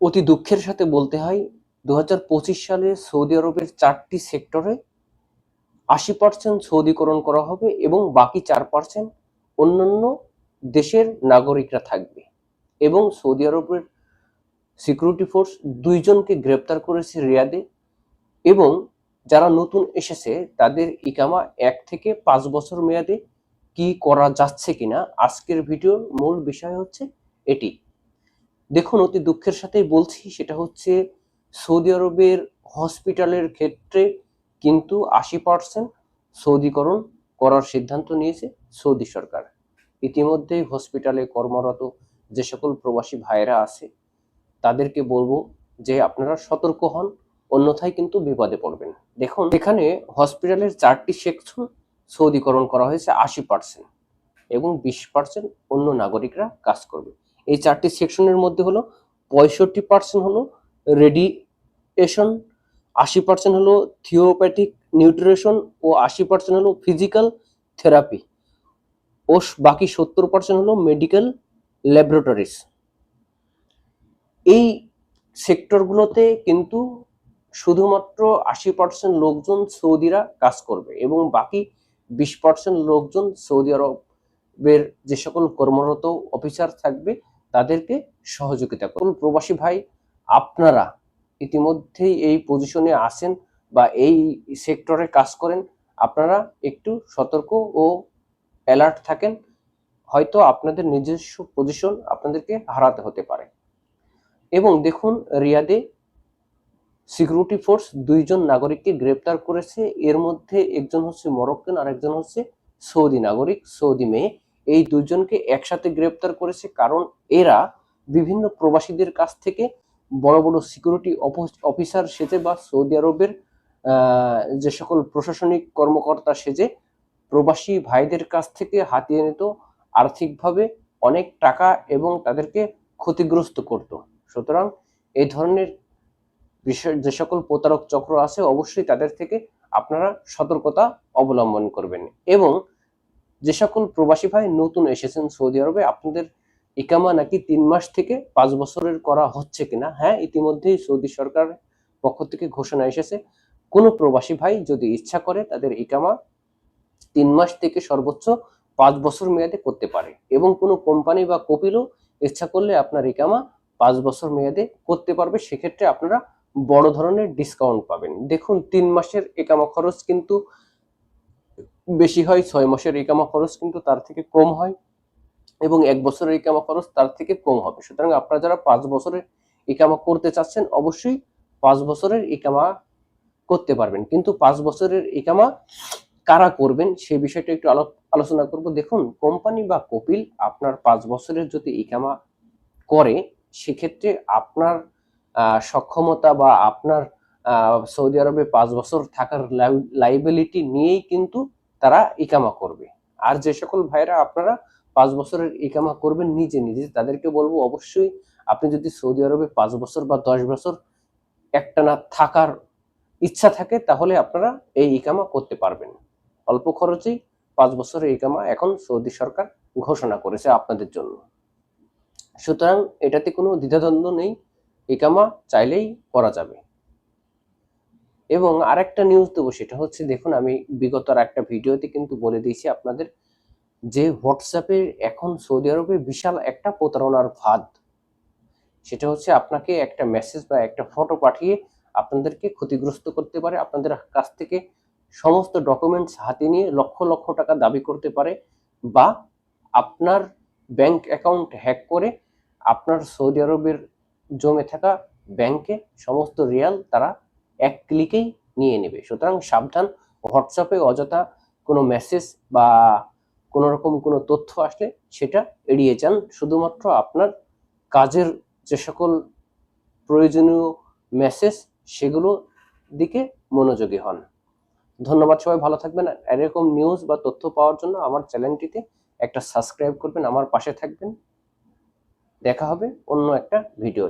অতি দুঃখের সাথে বলতে হয় দু হাজার পঁচিশ সালে সৌদি আরবের চারটি সেক্টরে আশি পার্সেন্ট সৌদিকরণ করা হবে এবং বাকি চার পার্সেন্ট অন্যান্য দেশের নাগরিকরা থাকবে এবং সৌদি আরবের সিকিউরিটি ফোর্স দুইজনকে গ্রেপ্তার করেছে রিয়াদে এবং যারা নতুন এসেছে তাদের ইকামা এক থেকে পাঁচ বছর মেয়াদে কি করা যাচ্ছে কিনা আজকের ভিডিওর মূল বিষয় হচ্ছে এটি। দেখুন, অতি দুঃখের সাথেই বলছি, সেটা হচ্ছে সৌদি আরবের হসপিটালের ক্ষেত্রে কিন্তু আশি পার্সেন্ট সৌদিকরণ করার সিদ্ধান্ত নিয়েছে সৌদি সরকার। ইতিমধ্যেই হসপিটালে কর্মরত যে সকল প্রবাসী ভাইয়েরা আছে, তাদেরকে বলব যে আপনারা সতর্ক হন, অন্যথায় কিন্তু বিপদে পড়বেন। দেখুন, এখানে হসপিটালের চারটি সেকশন সৌদিকরণ করা হয়েছে আশি পার্সেন্ট এবং বিশ পার্সেন্ট অন্য নাগরিকরা কাজ করবে। এই চারটি সেকশনের মধ্যে হলো পঁয়ষট্টি পার্সেন্ট হলো রেডিয়েশন আশি পার্সেন্ট হলো থিওপ্যাথিক নিউট্রিশন ও আশি পার্সেন্ট হলো ফিজিক্যাল থেরাপি ও বাকি সত্তর পার্সেন্ট হলো মেডিকেল ল্যাবরেটরিজ এই সেক্টরগুলোতে কিন্তু শুধুমাত্র আশি পার্সেন্ট লোকজন সৌদিরা কাজ করবে এবং বাকি বিশ পার্সেন্ট লোকজন সৌদি আরবের যে সকল কর্মরত অফিসার থাকবে তাদেরকে সহযোগিতা করুন। প্রবাসী ভাই, আপনারা ইতিমধ্যেই এই পজিশনে আসেন বা এই সেক্টরে কাজ করেন, আপনারা একটু সতর্ক ও অ্যালার্ট থাকেন। হয়তো আপনাদের নিজস্ব পজিশন আপনাদেরকে হারাতে হতে পারে। এবং দেখুন, রিয়াদে সিকিউরিটি ফোর্স দুইজন নাগরিককে গ্রেপ্তার করেছে। এর মধ্যে একজন হচ্ছে মরক্কান আর একজন হচ্ছে সৌদি নাগরিক, সৌদি মেয়ে। এই দুজনকে একসাথে গ্রেপ্তার করেছে কারণ এরা বিভিন্ন প্রবাসীদের কাছ থেকে বড় বড় সিকিউরিটি অফিসার সেজে বা সৌদি আরবের যে সকল প্রশাসনিক কর্মকর্তা সেজে প্রবাসী ভাইদের কাছ থেকে হাতিয়ে নিত, আর্থিকভাবে অনেক টাকা এবং তাদেরকে ক্ষতিগ্রস্ত করত। সুতরাং এই ধরনের বিষয়, যে সকল প্রতারক চক্র আছে, অবশ্যই তাদের থেকে আপনারা সতর্কতা অবলম্বন করবেন এবং যে সকল প্রবাসী ভাই নতুন এসেছেন সৌদি আরবে, আপনাদের ইকামা নাকি তিন মাস থেকে পাঁচ বছরের করা হচ্ছে কিনা? হ্যাঁ ইতিমধ্যেই সৌদি সরকার পক্ষ থেকে ঘোষণা এসেছে। কোনো প্রবাসী ভাই যদি ইচ্ছা করে তাদের ইকামা তিন মাস থেকে সর্বোচ্চ পাঁচ বছর মেয়াদে করতে পারে এবং কোনো কোম্পানি বা কপিলও ইচ্ছা করলে আপনার ইকামা পাঁচ বছর মেয়াদে করতে পারবে, সেক্ষেত্রে আপনারা বড় ধরনের ডিসকাউন্ট পাবেন। দেখুন, তিন মাসের একামা খরচ কিন্তু বেশি হয়, ছয় মাসের একামা খরচ কিন্তু তার থেকে কম হয় এবং এক বছরের ইকামা খরচ তার থেকে কম হবে। সুতরাং আপনারা যারা পাঁচ বছরের ইকামা করতে চাচ্ছেন, অবশ্যই পাঁচ বছরের ইকামা করতে পারবেন। কিন্তু পাঁচ বছরের ইকামা কারা করবেন সেই বিষয়টা একটু আলো- আলোচনা করব। দেখুন, কোম্পানি বা কপিল আপনার পাঁচ বছরের যদি ইকামা করে, সেক্ষেত্রে আপনার সক্ষমতা বা আপনার সৌদি আরবে পাঁচ বছর থাকার লাইবিলিটি নিয়েই কিন্তু তারা ইকামা করবে। আর যে সকল ভাইরা আপনারা পাঁচ বছরের ইকামা করবেন নিজে নিজে, তাদেরকে বলব অবশ্যই আপনি যদি সৌদি আরবে পাঁচ বছর বা দশ বছর একটানা থাকার ইচ্ছা থাকে, তাহলে আপনারা এই ইকামা করতে পারবেন। অল্প খরচেই পাঁচ বছরের ইকামা এখন সৌদি সরকার ঘোষণা করেছে আপনাদের জন্য। সুতরাং এটাতে কোনো দ্বিধাদ্বন্দ্ব নেই, ইকামা চাইলেই করা যাবে। এবং আরেকটা নিউজ দেবো, সেটা হচ্ছে দেখুন, আমি বিগত আর একটা ভিডিওতে কিন্তু বলে দিয়েছি আপনাদের যে হোয়াটসঅ্যাপে এখন সৌদি আরবে বিশাল একটা প্রতারণার ফাঁদ। সেটা হচ্ছে আপনাকে একটা মেসেজ বা একটা ফটো পাঠিয়ে আপনাদেরকে ক্ষতিগ্রস্ত করতে পারে, আপনাদের কাছ থেকে সমস্ত ডকুমেন্টস হাতে নিয়ে লক্ষ লক্ষ টাকা দাবি করতে পারে বা আপনার ব্যাংক অ্যাকাউন্ট হ্যাক করে আপনার সৌদি আরবের জমে থাকা ব্যাংকে সমস্ত রিয়াল তারা এক ক্লিকেই নিয়ে নেবে। সুতরাং সাবধান, হোয়াটসঅ্যাপে অযথা কোনো মেসেজ বা কোনো রকম কোনো তথ্য আসলে সেটা এড়িয়ে যান। শুধুমাত্র আপনার কাজের যে সকল প্রয়োজনীয় মেসেজ সেগুলো দিকে মনোযোগী হন। ধন্যবাদ সবাই, ভালো থাকবেন। এরকম নিউজ বা তথ্য পাওয়ার জন্য আমার চ্যানেলটিতে একটা সাবস্ক্রাইব করবেন, আমার পাশে থাকবেন। দেখা হবে অন্য একটা ভিডিও